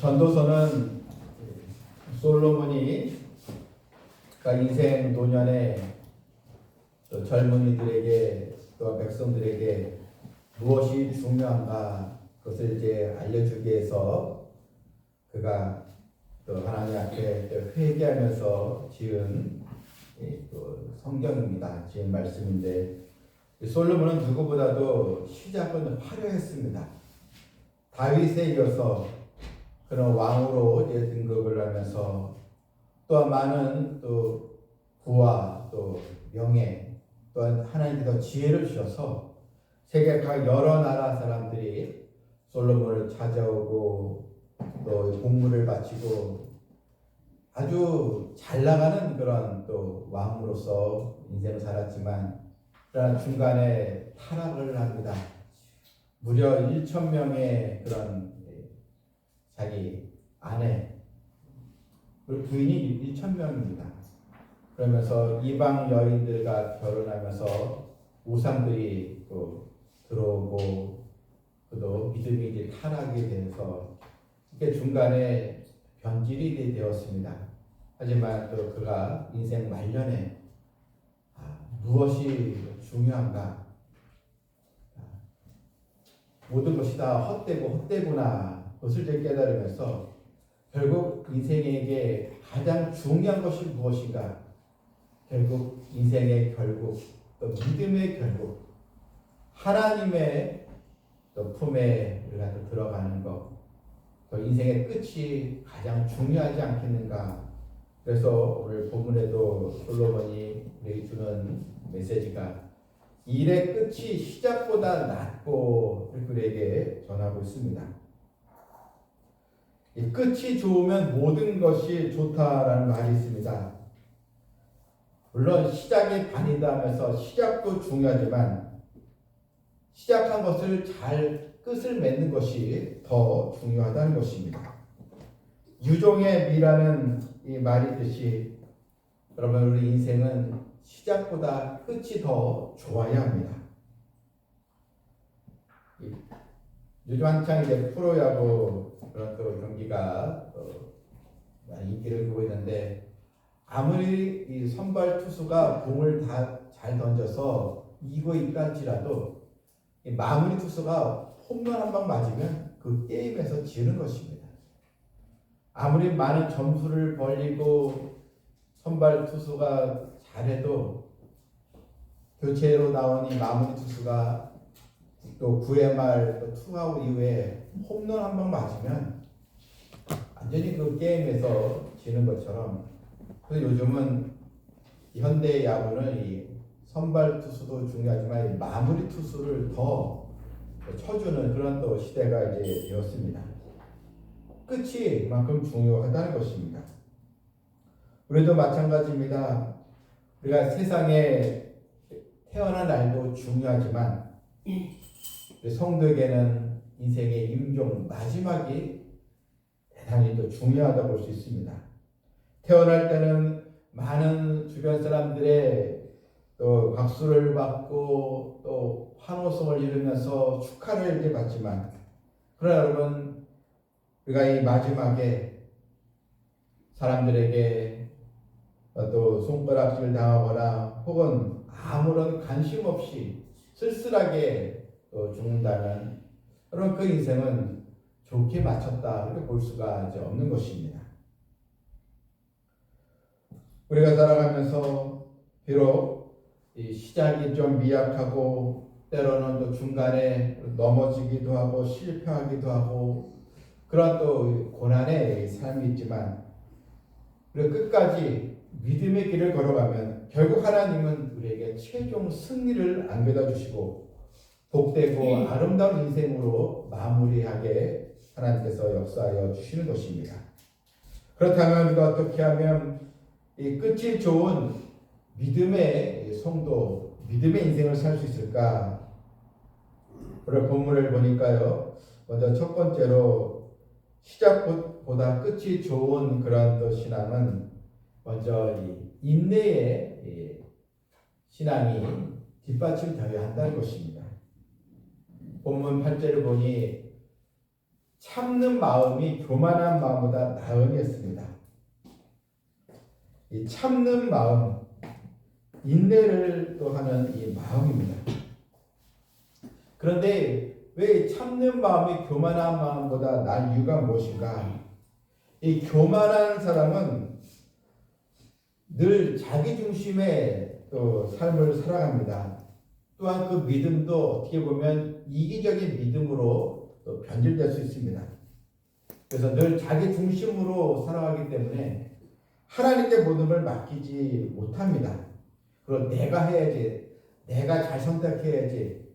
전도서는 솔로몬이 그러니까 인생 노년에 또 젊은이들에게 또 백성들에게 무엇이 중요한가 그것을 이제 알려주기 위해서 그가 또 하나님 앞에 또 회개하면서 지은 이또 성경입니다. 지은 말씀인데 이 솔로몬은 누구보다도 시작은 화려했습니다. 다윗에 이어서 그런 왕으로 이제 등극을 하면서 또한 많은 또 부와 또 명예 또한 하나님께서 지혜를 주셔서 세계 각 여러 나라 사람들이 솔로몬을 찾아오고 또 공물을 바치고 아주 잘 나가는 그런 또 왕으로서 인생을 살았지만 그러나 중간에 타락을 합니다. 무려 1천 명의 그런 예, 자기 아내 그리고 부인이 1천 명입니다. 그러면서 이방 여인들과 결혼하면서 우상들이 또 들어오고 그도 믿음이 이제 타락이 돼서 이게 중간에 변질이 되었습니다. 하지만 또 그가 인생 말년에 아, 무엇이 중요한가? 아, 모든 것이 다 헛되고 헛되구나. 그것을 이제 깨달으면서 결국 인생에게 가장 중요한 것이 무엇인가? 결국 인생의 결국 또 믿음의 결국 하나님의 또 품에 우리가 또 들어가는 것, 또 인생의 끝이 가장 중요하지 않겠는가? 그래서 오늘 본문에도 솔로몬이 우리 주는 메시지가 일의 끝이 시작보다 낫고 그에게 전하고 있습니다. 이 끝이 좋으면 모든 것이 좋다라는 말이 있습니다. 물론 시작이 반이다 하면서 시작도 중요하지만 시작한 것을 잘 끝을 맺는 것이 더 중요하다는 것입니다. 유종의 미라는 이 말이 듯이 여러분 우리 인생은 시작보다 끝이 더 좋아야 합니다. 이- 요즘 한창 이제 프로야구 그런 또 경기가 어, 많이 인기를 끌고 있는데 아무리 이 선발 투수가 공을 다 잘 던져서 이고 있다 할지라도 이 마무리 투수가 홈런 한 방 맞으면 그 게임에서 지는 것입니다. 아무리 많은 점수를 벌리고 선발 투수가 잘해도 교체로 나온 이 마무리 투수가 또 9회 말또 투아웃 이후에 홈런 한 방 맞으면 완전히 그 게임에서 지는 것처럼 그래서 요즘은 현대 야구는 이 선발 투수도 중요하지만 이 마무리 투수를 더 쳐주는 그런 또 시대가 이제 되었습니다. 끝이 그만큼 중요하다는 것입니다. 우리도 마찬가지입니다. 우리가 세상에 태어난 날도 중요하지만 성도에게는 인생의 임종 마지막이 대단히 또 중요하다 볼수 있습니다. 태어날 때는 많은 주변 사람들의 또 박수를 받고 또 환호성을 이루면서 축하를 받지만 그러나 여러분 우리가 이 마지막에 사람들에게 또 손가락질 당하거나 혹은 아무런 관심 없이 쓸쓸하게 또 죽는다면 여러분 그 인생은 좋게 마쳤다 이렇게 볼 수가 이제 없는 것입니다. 우리가 살아가면서 비록 이 시작이 좀 미약하고 때로는 또 중간에 넘어지기도 하고 실패하기도 하고 그런 또 고난의 삶이 있지만 우리가 끝까지 믿음의 길을 걸어가면 결국 하나님은 우리에게 최종 승리를 안겨다 주시고 복되고 아름다운 인생으로 마무리하게 하나님께서 역사하여 주시는 것입니다. 그렇다면 우리가 어떻게 하면 이 끝이 좋은 믿음의 성도, 믿음의 인생을 살 수 있을까? 오늘 본문을 보니까요. 먼저 첫 번째로 시작보다 끝이 좋은 그런 또 신앙은 먼저 이 인내의 이 신앙이 뒷받침되어야 한다는 것입니다. 본문 8절을 보니 참는 마음이 교만한 마음보다 나으겠습니다. 이 참는 마음, 인내를 또 하는 이 마음입니다. 그런데 왜 참는 마음이 교만한 마음보다 난 이유가 무엇인가? 이 교만한 사람은 늘 자기 중심의 또 삶을 살아갑니다. 또한 그 믿음도 어떻게 보면 이기적인 믿음으로 또 변질될 수 있습니다. 그래서 늘 자기 중심으로 살아가기 때문에 하나님께 모든 걸 맡기지 못합니다. 그리고 내가 해야지, 내가 잘 선택해야지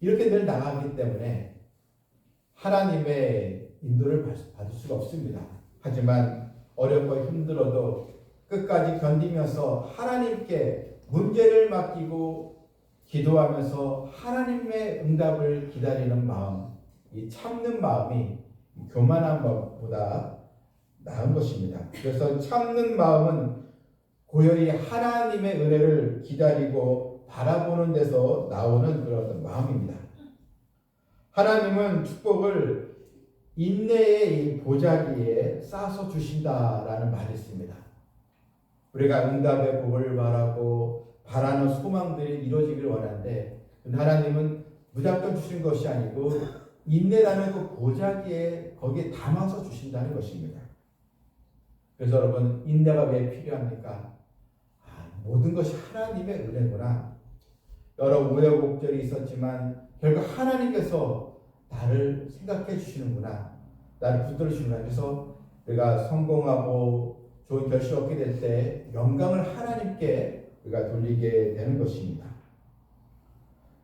이렇게 늘 나가기 때문에 하나님의 인도를 받을 수가 없습니다. 하지만 어렵고 힘들어도 끝까지 견디면서 하나님께 문제를 맡기고 기도하면서 하나님의 응답을 기다리는 마음, 이 참는 마음이 교만한 것보다 나은 것입니다. 그래서 참는 마음은 고요히 하나님의 은혜를 기다리고 바라보는 데서 나오는 그런 마음입니다. 하나님은 축복을 인내의 보자기에 싸서 주신다라는 말이 있습니다. 우리가 응답의 복을 바라고 바라는 소망들이 이루어지기를 원하는데 하나님은 무작정 주신 것이 아니고 인내라는 그 보자기에 거기에 담아서 주신다는 것입니다. 그래서 여러분 인내가 왜 필요합니까? 아, 모든 것이 하나님의 은혜구나. 여러 우여곡절이 있었지만 결국 하나님께서 나를 생각해 주시는구나. 나를 붙들어 주시는구나. 그래서 우리가 성공하고 좋은 결실 얻게 될 때 영광을 하나님께 우리가 돌리게 되는 것입니다.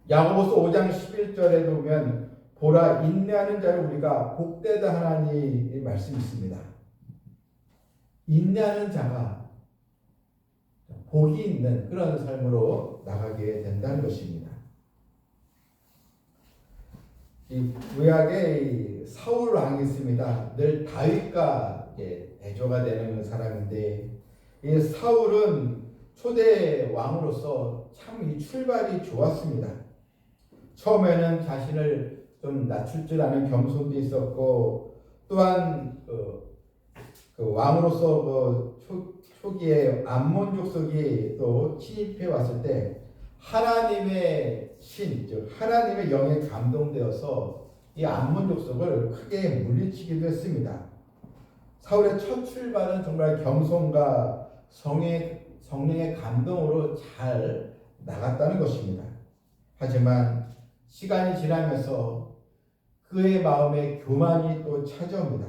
야고보서 5장 11절에 보면 보라 인내하는 자를 우리가 복되다 하나니 말씀이 있습니다. 인내하는 자가 복이 있는 그런 삶으로 나가게 된다는 것입니다. 이 구약에 사울 왕이 있습니다. 늘 다윗과 대조가 되는 사람인데 이 사울은 초대 왕으로서 참 이 출발이 좋았습니다. 처음에는 자신을 좀 낮출 줄 아는 겸손도 있었고 또한 그, 그 왕으로서 그 초, 초기에 암몬 족속이 또 침입해 왔을 때 하나님의 신, 즉 하나님의 영에 감동되어서 이 암몬 족속을 크게 물리치기도 했습니다. 사울의 첫 출발은 정말 겸손과 성의 성령의 감동으로 잘 나갔다는 것입니다. 하지만 시간이 지나면서 그의 마음에 교만이 또 찾아옵니다.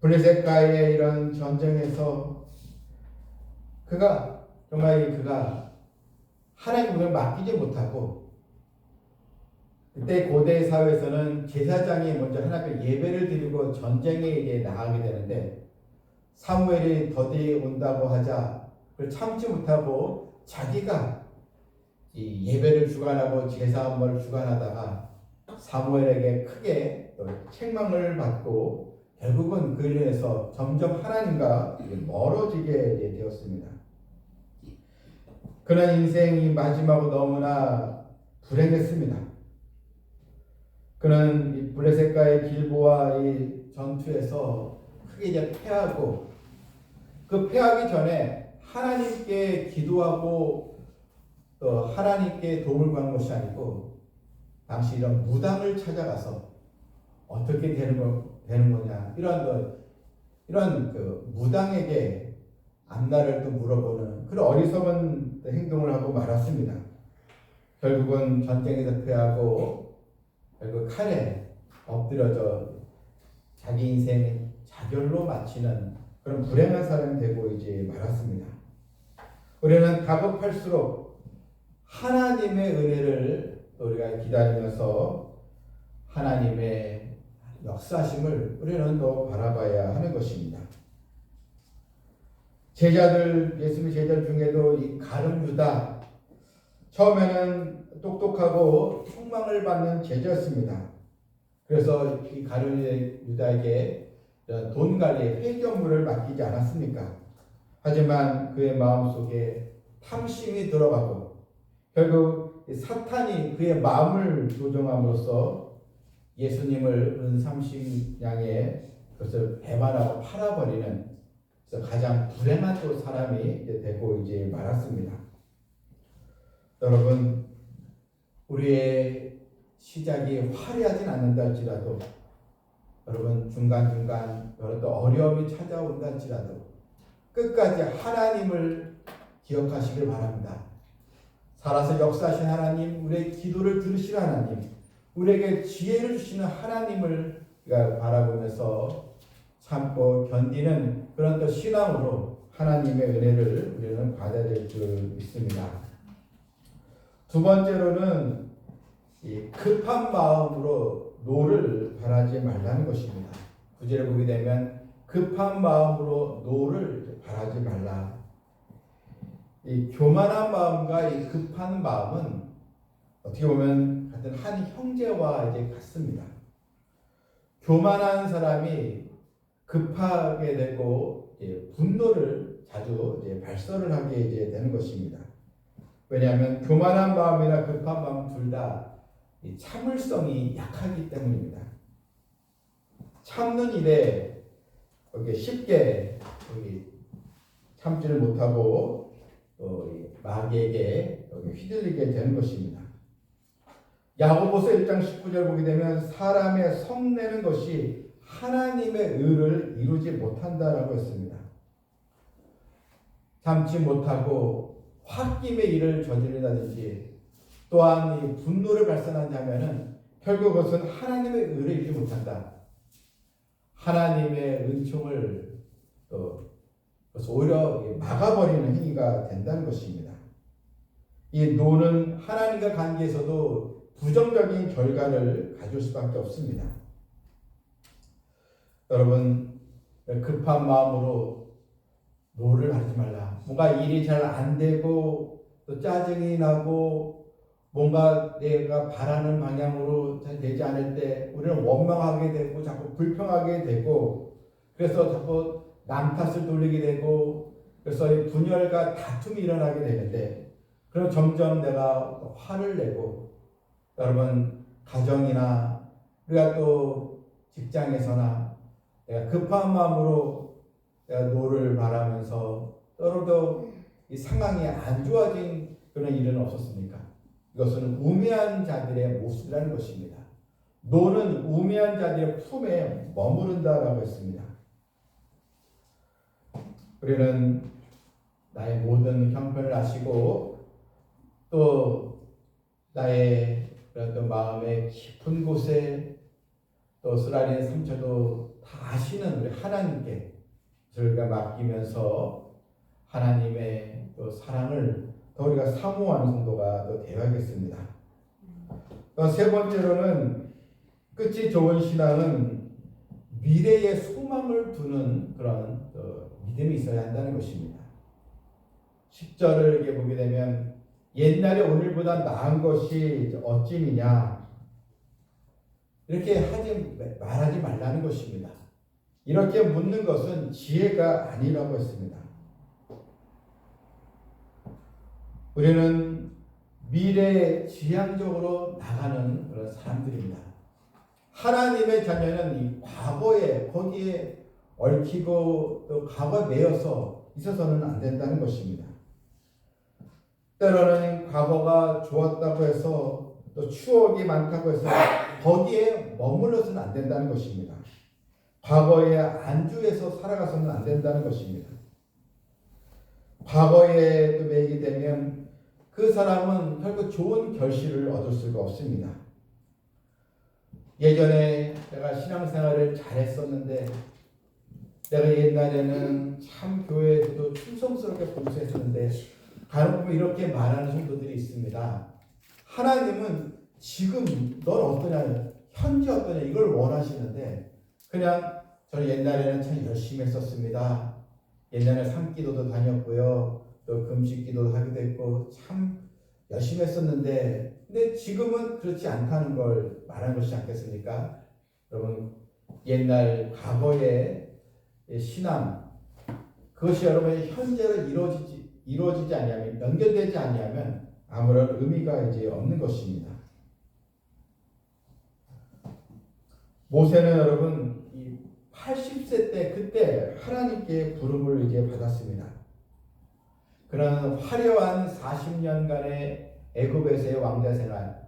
블레셋과의 이런 전쟁에서 그가 정말 그가 하나님 문을 맡기지 못하고 그때 고대 사회에서는 제사장이 먼저 하나님께 예배를 드리고 전쟁에 이제 나가게 되는데 사무엘이 더디 온다고 하자 그걸 참지 못하고 자기가 이 예배를 주관하고 제사 업무를 주관하다가 사무엘에게 크게 또 책망을 받고 결국은 그 인해서 점점 하나님과 멀어지게 되었습니다. 그런 인생이 마지막으로 너무나 불행했습니다. 그는 블레셋과의 길보와 이 전투에서 크게 이제 패하고 그 패하기 전에 하나님께 기도하고 또 하나님께 도움을 구한 것이 아니고 당시 이런 무당을 찾아가서 어떻게 되는 거 되는 거냐 이런 거 이런 그 무당에게 앞날을 또 물어보는 그런 어리석은 행동을 하고 말았습니다. 결국은 전쟁에서 패하고 결국 칼에 엎드려져 자기 인생 자결로 마치는 그런 불행한 사람이 되고 이제 말았습니다. 우리는 다급할수록 하나님의 은혜를 우리가 기다리면서 하나님의 역사심을 우리는 더 바라봐야 하는 것입니다. 제자들 예수님 제자들 중에도 이 가룟 유다 처음에는 똑똑하고 총망을 받는 제자였습니다. 그래서 이 가룟 유다에게 돈 관리 회견물을 맡기지 않았습니까? 하지만 그의 마음속에 탐심이 들어가고 결국 사탄이 그의 마음을 조종함으로써 예수님을 은 30냥에 그것을 배반하고 팔아버리는 그래서 가장 불행한 또 사람이 되고 이제 말았습니다. 여러분 우리의 시작이 화려하진 않는다 할지라도 여러분 중간중간 여러 또 어려움이 찾아온다 할지라도 끝까지 하나님을 기억하시길 바랍니다. 살아서 역사하신 하나님, 우리의 기도를 들으시는 하나님, 우리에게 지혜를 주시는 하나님을 바라보면서 참고 견디는 그런 또 신앙으로 하나님의 은혜를 우리는 받아야 될 줄 믿습니다. 두 번째로는 이 급한 마음으로 노를 바라지 말라는 것입니다. 구절을 보게 되면 급한 마음으로 노를 바라지 말라. 이 교만한 마음과 이 급한 마음은 어떻게 보면 같은 한 형제와 이제 같습니다. 교만한 사람이 급하게 되고 분노를 자주 발설을 하게 되는 것입니다. 왜냐하면 교만한 마음이나 급한 마음 둘 다 참을성이 약하기 때문입니다. 참는 일에 여기 쉽게 참지를 못하고 또 마귀에게 휘둘리게 되는 것입니다. 야고보서 1장 19절 보게 되면 사람의 성내는 것이 하나님의 의를 이루지 못한다라고 했습니다. 참지 못하고 홧김의 일을 저지른다든지 또한 이 분노를 발산한다면은 결국 그것은 하나님의 의를 이루지 못한다. 하나님의 은총을 또 오히려 막아버리는 행위가 된다는 것입니다. 이 노는 하나님과 관계에서도 부정적인 결과를 가질 수밖에 없습니다. 여러분 급한 마음으로 노를 하지 말라. 뭔가 일이 잘 안 되고 또 짜증이 나고 뭔가 내가 바라는 방향으로 잘 되지 않을 때 우리는 원망하게 되고 자꾸 불평하게 되고 그래서 자꾸 남 탓을 돌리게 되고 그래서 분열과 다툼이 일어나게 되는데 그럼 점점 내가 화를 내고 여러분 가정이나 우리가 또 직장에서나 내가 급한 마음으로 내가 노를 바라면서 떨어도 이 상황이 안 좋아진 그런 일은 없었습니까? 이것은 우매한 자들의 모습이라는 것입니다. 노는 우매한 자들의 품에 머무른다라고 했습니다. 우리는 나의 모든 형편을 아시고 또 나의 그런 또 마음의 깊은 곳에 또 쓰라린 상처도 다 아시는 우리 하나님께 저희가 맡기면서 하나님의 또 사랑을 더 우리가 사모하는 성도가 또 되어야겠습니다. 세 번째로는 끝이 좋은 신앙은 미래에 소망을 두는 그런 믿음이 있어야 한다는 것입니다. 10절을 이렇게 보게 되면 옛날에 오늘보다 나은 것이 어찌미냐 이렇게 하지 말하지 말라는 것입니다. 이렇게 묻는 것은 지혜가 아니라고 했습니다. 우리는 미래에 지향적으로 나가는 그런 사람들입니다. 하나님의 자녀는 이 과거에 거기에 얽히고 또 과거에 매여서 있어서는 안 된다는 것입니다. 때로는 과거가 좋았다고 해서 또 추억이 많다고 해서 거기에 머물러서는 안 된다는 것입니다. 과거에 안주해서 살아가서는 안 된다는 것입니다. 과거에 또 매이게 되면 그 사람은 결국 좋은 결실을 얻을 수가 없습니다. 예전에 내가 신앙생활을 잘했었는데 내가 옛날에는 참 교회에도 충성스럽게 봉사했었는데 보면 이렇게 말하는 성도들이 있습니다. 하나님은 지금 넌 어떠냐, 현재 어떠냐 이걸 원하시는데 그냥 저는 옛날에는 참 열심히 했었습니다. 옛날에 산기도도 다녔고요. 또 금식 기도도 하기도 했고 참 열심히 했었는데 근데 지금은 그렇지 않다는 걸 말한 것이지 않겠습니까? 여러분 옛날 과거에 신앙 그것이 여러분의 현재로 이루어지지 이루어지지 아니하면 연결되지 아니하면 아무런 의미가 이제 없는 것입니다. 모세는 여러분 이 80세 때 그때 하나님께 부름을 이제 받았습니다. 그런 화려한 40년간의 애굽에서의 왕자 생활,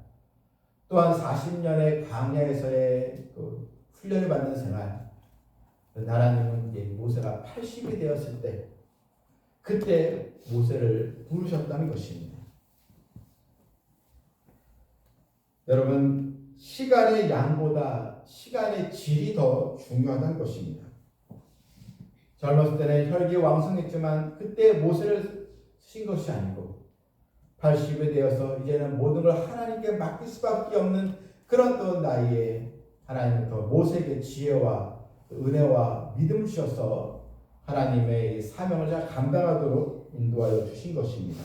또한 40년의 광야에서의 그 훈련을 받는 생활. 이제 모세가 80이 되었을 때 그때 모세를 부르셨다는 것입니다. 여러분 시간의 양보다 시간의 질이 더 중요하다는 것입니다. 젊었을 때는 혈기 왕성했지만 그때 모세를 쓰 신 것이 아니고 80이 되어서 이제는 모든 걸 하나님께 맡길 수밖에 없는 그런 또 나이에 하나님은 더 모세에게 지혜와 은혜와 믿음을 주셔서 하나님의 사명을 잘 감당하도록 인도하여 주신 것입니다.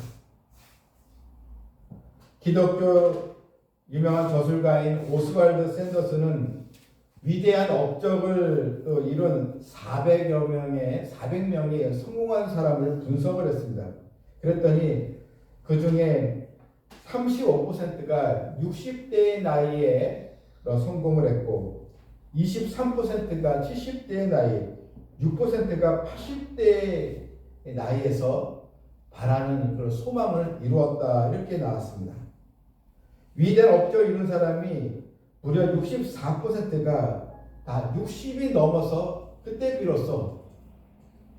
기독교 유명한 저술가인 오스왈드 샌더스는 위대한 업적을 또 이룬 400여 명의 400명의 성공한 사람을 분석을 했습니다. 그랬더니 그 중에 35%가 60대의 나이에 성공을 했고 23%가 70대의 나이, 6%가 80대의 나이에서 바라는 그런 소망을 이루었다 이렇게 나왔습니다. 위대한 업적을 이룬 사람이 무려 64%가 다 60이 넘어서 그때 비로소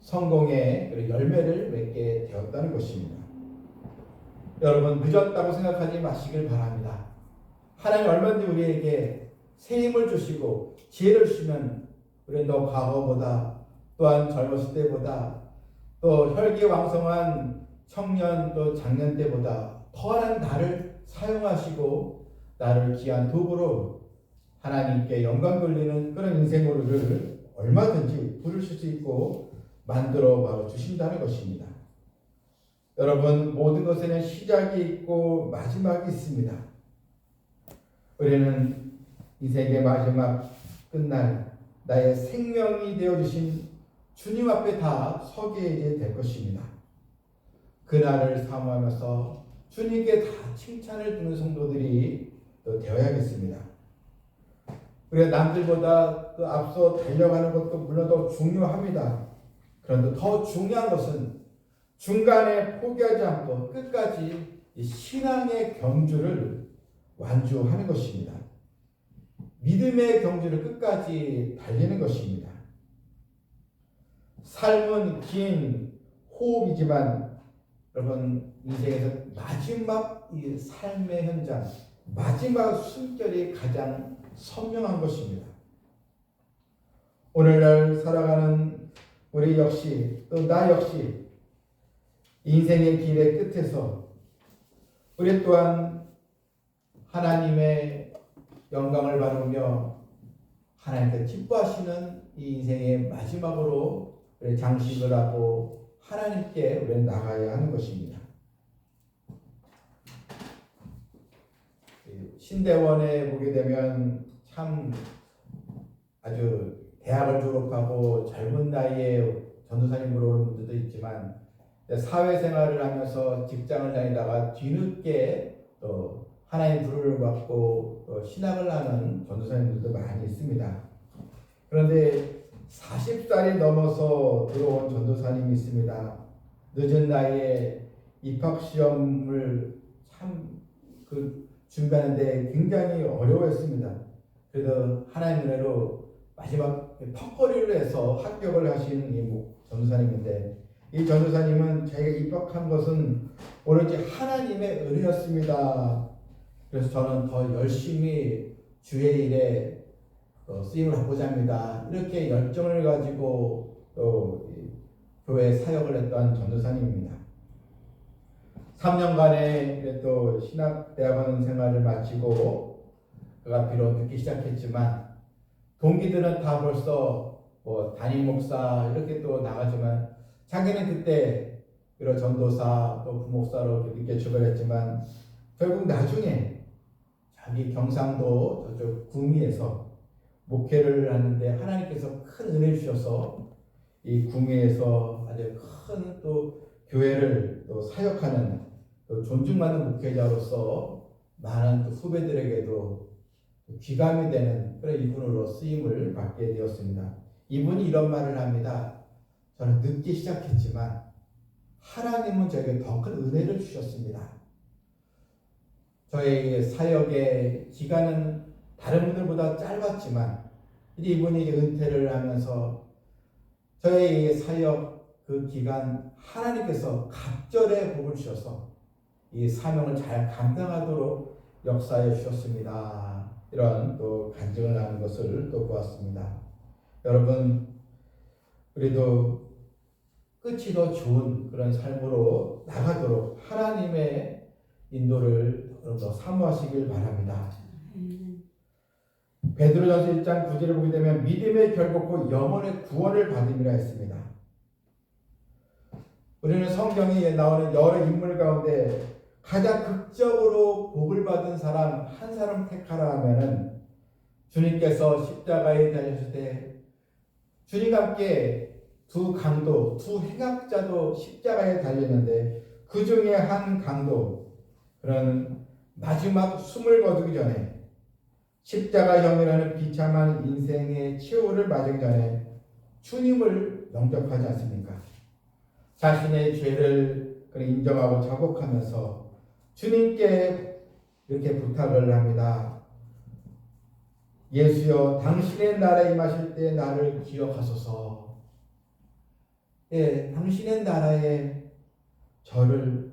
성공의 열매를 맺게 되었다는 것입니다. 여러분 늦었다고 생각하지 마시길 바랍니다. 하나님 얼마든지 우리에게 새 힘을 주시고 지혜를 주시면 우리 너 과거보다 또한 젊었을 때보다 또 혈기왕성한 청년 또 장년 때보다 더한 나를 사용하시고 나를 귀한 도구로 하나님께 영광 돌리는 그런 인생으로를 얼마든지 부르실 수 있고 만들어 바로 주신다는 것입니다. 여러분 모든 것에는 시작이 있고 마지막이 있습니다. 우리는 인생의 마지막 끝날 나의 생명이 되어 주신 주님 앞에 다 서게 될 것입니다. 그날을 사모하면서 주님께 다 칭찬을 주는 성도들이 또 되어야겠습니다. 우리가 남들보다 또 앞서 달려가는 것도 물론 더 중요합니다. 그런데 더 중요한 것은 중간에 포기하지 않고 끝까지 신앙의 경주를 완주하는 것입니다. 믿음의 경주를 끝까지 달리는 것입니다. 삶은 긴 호흡이지만 여러분 인생에서 마지막 이 삶의 현장, 마지막 숨결이 가장 선명한 것입니다. 오늘날 살아가는 우리 역시 또 나 역시 인생의 길의 끝에서 우리 또한 하나님의 영광을 바르며 하나님께 기뻐하시는 이 인생의 마지막으로 우리 장식을 하고 하나님께 우리 나가야 하는 것입니다. 신대원에 보게 되면 참 아주 대학을 졸업하고 젊은 나이에 전도사님으로 오는 분들도 있지만 사회생활을 하면서 직장을 다니다가 뒤늦게 또 하나님 부름을 받고 또 신학을 하는 전도사님들도 많이 있습니다. 그런데 40살이 넘어서 들어온 전도사님이 있습니다. 늦은 나이에 입학 시험을 참 그 준비하는데 굉장히 어려워했습니다. 그래도 하나님 은혜로 마지막 턱걸이를 해서 합격을 하신 이 전도사님인데 이 전도사님은 자기가 입학한 것은 오로지 하나님의 은혜였습니다. 그래서 저는 더 열심히 주의 일에 쓰임을 하고자 합니다. 이렇게 열정을 가지고 또 교회 사역을 했던 전도사님입니다. 3년간의 또 신학대학원 생활을 마치고 그가 비록 듣기 시작했지만 동기들은 다 벌써 뭐 담임 목사 이렇게 또 나가지만 자기는 그때 여러 전도사 또 부목사로 늦게 출발했지만 결국 나중에 자기 경상도 저쪽 구미에서 목회를 하는데 하나님께서 큰 은혜 주셔서 이 구미에서 아주 큰 또 교회를 또 사역하는 또 존중받는 목회자로서 많은 또 후배들에게도 귀감이 되는 그런 이분으로 쓰임을 받게 되었습니다. 이분이 이런 말을 합니다. 저는 늦게 시작했지만 하나님은 저에게 더 큰 은혜를 주셨습니다. 저의 사역의 기간은 다른 분들보다 짧았지만 이분이 은퇴를 하면서 저의 사역 그 기간 하나님께서 갑절의 복을 주셔서 이 사명을 잘 감당하도록 역사해 주셨습니다. 이런 또 간증을 하는 것을 또 보았습니다. 여러분 우리도 끝이 더 좋은 그런 삶으로 나가도록 하나님의 인도를 더 사모하시길 바랍니다. 베드로전서 1장 9절을 보게 되면 믿음의 결국고 영혼의 구원을 받음이라 했습니다. 우리는 성경에 나오는 여러 인물 가운데 가장 극적으로 복을 받은 사람 한 사람 택하라 하면은 주님께서 십자가에 달렸을 때 주님과 함께 두 강도, 두 행악자도 십자가에 달렸는데 그 중에 한 강도 그런 마지막 숨을 거두기 전에 십자가형이라는 비참한 인생의 최후를 맞기 전에 주님을 영접하지 않습니까? 자신의 죄를 인정하고 자복하면서 주님께 이렇게 부탁을 합니다. 예수여, 당신의 나라에 임하실 때 나를 기억하소서. 예, 당신의 나라에 저를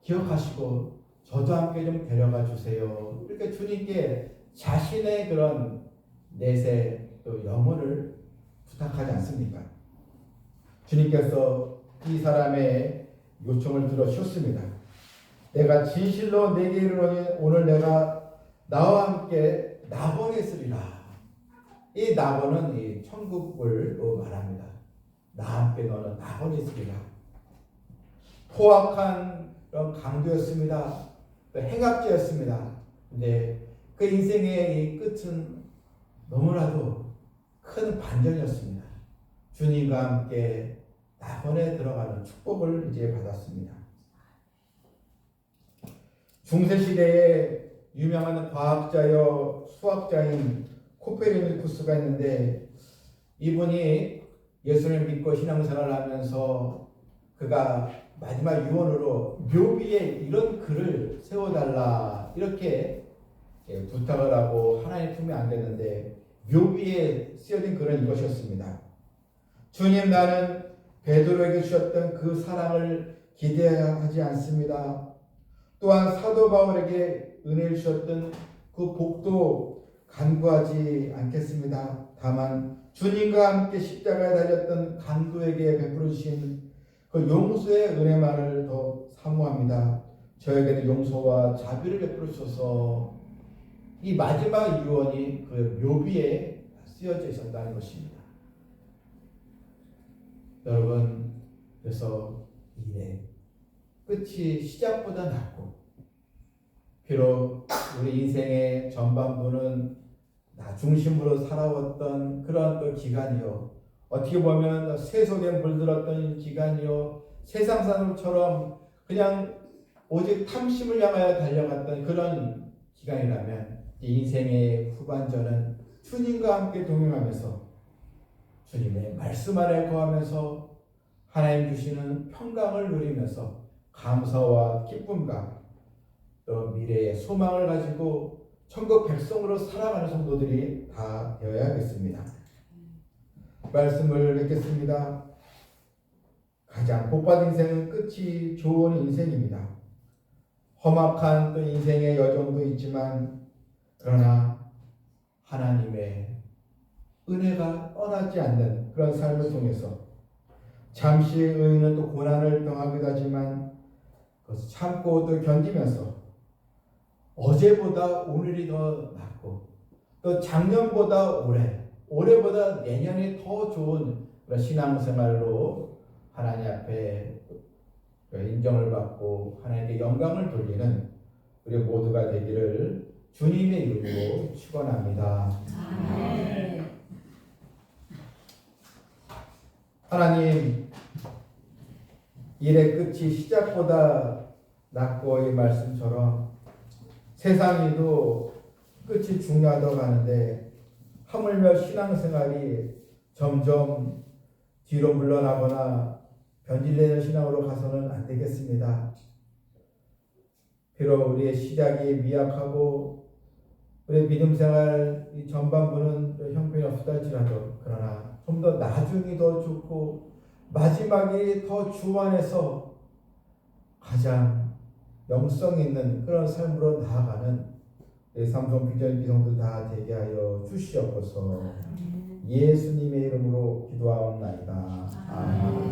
기억하시고 저도 함께 좀 데려가 주세요. 이렇게 주님께 자신의 그런 내세 또 영혼을 부탁하지 않습니까? 주님께서 이 사람의 요청을 들어주셨습니다. 내가 진실로 내게 이르노니 오늘 내가 나와 함께 나번에 쓰리라. 이 나번은 이 천국을 말합니다. 나와 함께 너는 나번에 쓰리라. 포악한 그런 강도였습니다. 행악자였습니다. 근데 그 인생의 이 끝은 너무나도 큰 반전이었습니다. 주님과 함께 낙원에 들어가는 축복을 이제 받았습니다. 중세 시대에 유명한 과학자여 수학자인 코페르니쿠스가 있는데 이분이 예수를 믿고 신앙생활을 하면서 그가 마지막 유언으로 묘비에 이런 글을 세워달라 이렇게 예, 부탁을 하고 하나님 품에 안겼는데 묘비에 쓰여진 글은 이것이었습니다. 주님 나는 베드로에게 주셨던 그 사랑을 기대하지 않습니다. 또한 사도 바울에게 은혜를 주셨던 그 복도 간구하지 않겠습니다. 다만 주님과 함께 십자가에 달렸던 간도에게 베풀어 주신 그 용서의 은혜만을 더 사모합니다. 저에게도 용서와 자비를 베풀어 주셔서 이 마지막 유언이 그 묘비에 쓰여져 있었다는 것입니다. 여러분, 그래서 일의 끝이 시작보다 낫고, 비록 우리 인생의 전반부는 나 중심으로 살아왔던 그런 또 기간이요. 어떻게 보면 세속에 물들었던 기간이요. 세상 사람처럼 그냥 오직 탐심을 향하여 달려갔던 그런 기간이라면 인생의 후반전은 주님과 함께 동행하면서 주님의 말씀 안에 거하면서 하나님 주시는 평강을 누리면서 감사와 기쁨과 또 미래의 소망을 가지고 천국 백성으로 살아가는 성도들이 다 되어야겠습니다. 말씀을 맺겠습니다. 가장 복받은 인생은 끝이 좋은 인생입니다. 험악한 또 인생의 여정도 있지만 그러나 하나님의 은혜가 떠나지 않는 그런 삶을 통해서 잠시 의인은 또 고난을 당하기도 하지만 그것을 참고 또 견디면서 어제보다 오늘이 더 낫고 또 작년보다 올해 올해보다 내년이 더 좋은 그런 신앙생활로 하나님 앞에 인정을 받고 하나님께 영광을 돌리는 우리 모두가 되기를 주님의 이름으로 축원합니다. 하나님 일의 끝이 시작보다 낫고 이 말씀처럼 세상이도 끝이 중요하다고 하는데 하물며 신앙생활이 점점 뒤로 물러나거나 변질되는 신앙으로 가서는 안 되겠습니다. 비록 우리의 시작이 미약하고 우리의 믿음 생활 이 전반부는 형편이 없다 할지라도 그러나 좀 더 나중이 더 좋고 마지막이 더 주 안에서 가장 영성 있는 그런 삶으로 나아가는 우리 삼성 비전 기성들 다 되게 하여 주시옵소서 예수님의 이름으로 기도하옵나이다. 아멘.